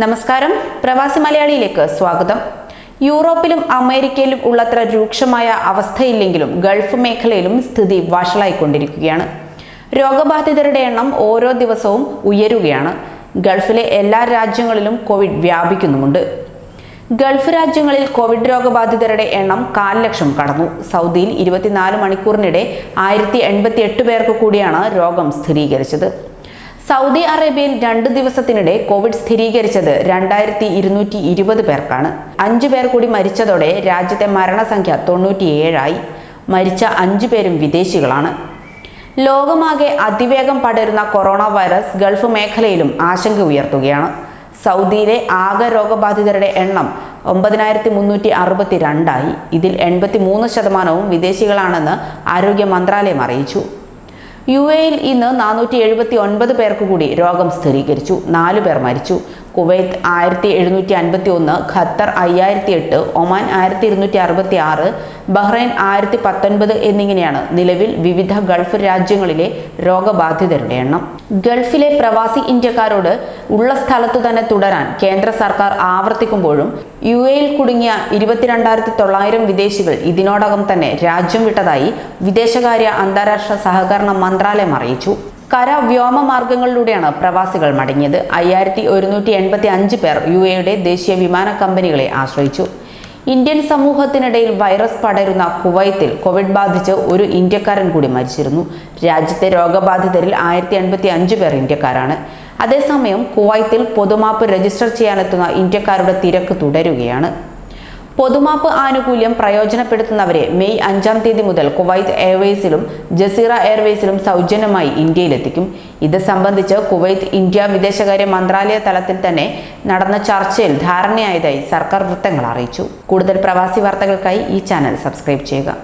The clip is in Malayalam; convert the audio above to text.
നമസ്കാരം. പ്രവാസി മലയാളിയിലേക്ക് സ്വാഗതം. യൂറോപ്പിലും അമേരിക്കയിലും ഉള്ളത്ര രൂക്ഷമായ അവസ്ഥയില്ലെങ്കിലും ഗൾഫ് മേഖലയിലും സ്ഥിതി വഷളായിക്കൊണ്ടിരിക്കുകയാണ്. രോഗബാധിതരുടെ എണ്ണം ഓരോ ദിവസവും ഉയരുകയാണ്. ഗൾഫിലെ എല്ലാ രാജ്യങ്ങളിലും കോവിഡ് വ്യാപിക്കുന്നുമുണ്ട്. ഗൾഫ് രാജ്യങ്ങളിൽ കോവിഡ് രോഗബാധിതരുടെ എണ്ണം കാൽ ലക്ഷം കടന്നു. സൗദിയിൽ ഇരുപത്തിനാല് മണിക്കൂറിനിടെ ആയിരത്തി എൺപത്തി എട്ട് പേർക്ക് കൂടിയാണ് രോഗം സ്ഥിരീകരിച്ചത്. സൗദി അറേബ്യയിൽ രണ്ട് ദിവസത്തിനിടെ കോവിഡ് സ്ഥിരീകരിച്ചത് രണ്ടായിരത്തി ഇരുന്നൂറ്റി ഇരുപത് പേർക്കാണ്. അഞ്ചു പേർ കൂടി മരിച്ചതോടെ രാജ്യത്തെ മരണസംഖ്യ തൊണ്ണൂറ്റിയേഴായി. മരിച്ച അഞ്ചു പേരും വിദേശികളാണ്. ലോകമാകെ അതിവേഗം പടരുന്ന കൊറോണ വൈറസ് ഗൾഫ് മേഖലയിലും ആശങ്ക ഉയർത്തുകയാണ്. സൗദിയിലെ ആകെ രോഗബാധിതരുടെ എണ്ണം ഒമ്പതിനായിരത്തി മുന്നൂറ്റി അറുപത്തി രണ്ടായി ഇതിൽ എൺപത്തി മൂന്ന് ശതമാനവും വിദേശികളാണെന്ന് ആരോഗ്യ മന്ത്രാലയം അറിയിച്ചു. യു എയിൽ ഇന്ന് നാനൂറ്റി എഴുപത്തി ഒൻപത് പേർക്ക് കൂടി രോഗം സ്ഥിരീകരിച്ചു. നാല് പേർ മരിച്ചു. കുവൈത്ത് ആയിരത്തി എഴുന്നൂറ്റി അൻപത്തി ഒന്ന് ഖത്തർ അയ്യായിരത്തി എട്ട് ഒമാൻ ആയിരത്തി ഇരുന്നൂറ്റി അറുപത്തി ആറ് ബഹ്റൈൻ ആയിരത്തി പത്തൊൻപത് എന്നിങ്ങനെയാണ് നിലവിൽ വിവിധ ഗൾഫ് രാജ്യങ്ങളിലെ രോഗബാധിതരുടെ എണ്ണം. ഗൾഫിലെ പ്രവാസി ഇന്ത്യക്കാരോട് ഉള്ള സ്ഥലത്തു തന്നെ തുടരാൻ കേന്ദ്ര സർക്കാർ ആവർത്തിക്കുമ്പോഴും യു എയിൽ കുടുങ്ങിയ ഇരുപത്തിരണ്ടായിരത്തി തൊള്ളായിരം വിദേശികൾ ഇതിനോടകം തന്നെ രാജ്യം വിട്ടതായി വിദേശകാര്യ അന്താരാഷ്ട്ര സഹകരണ മന്ത്രാലയം അറിയിച്ചു. കര വ്യോമ മാർഗങ്ങളിലൂടെയാണ് പ്രവാസികൾ മടങ്ങിയത്. അയ്യായിരത്തി ഒരുന്നൂറ്റി എൺപത്തി അഞ്ച് പേർ യു എയുടെ ദേശീയ വിമാന കമ്പനികളെ ആശ്രയിച്ചു. ഇന്ത്യൻ സമൂഹത്തിനിടയിൽ വൈറസ് പടരുന്ന കുവൈത്തിൽ കോവിഡ് ബാധിച്ച് ഒരു ഇന്ത്യക്കാരൻ കൂടി മരിച്ചിരുന്നു. രാജ്യത്തെ രോഗബാധിതരിൽ ആയിരത്തി എൺപത്തി അഞ്ച് പേർ ഇന്ത്യക്കാരാണ്. അതേസമയം കുവൈത്തിൽ പൊതുമാപ്പ് രജിസ്റ്റർ ചെയ്യാനെത്തുന്ന ഇന്ത്യക്കാരുടെ തിരക്ക് തുടരുകയാണ്. പൊതുമാപ്പ് ആനുകൂല്യം പ്രയോജനപ്പെടുത്തുന്നവരെ മെയ് അഞ്ചാം തീയതി മുതൽ കുവൈത്ത് എയർവേസിലും ജസീറ എയർവേസിലും സൗജന്യമായി ഇന്ത്യയിലെത്തിക്കും. ഇത് സംബന്ധിച്ച് കുവൈത്ത് ഇന്ത്യ വിദേശകാര്യ മന്ത്രാലയ തലത്തിൽ തന്നെ നടന്ന ചർച്ചയിൽ ധാരണയായതായി സർക്കാർ വൃത്തങ്ങൾ അറിയിച്ചു. കൂടുതൽ പ്രവാസി വാർത്തകൾക്കായി ഈ ചാനൽ സബ്സ്ക്രൈബ് ചെയ്യുക.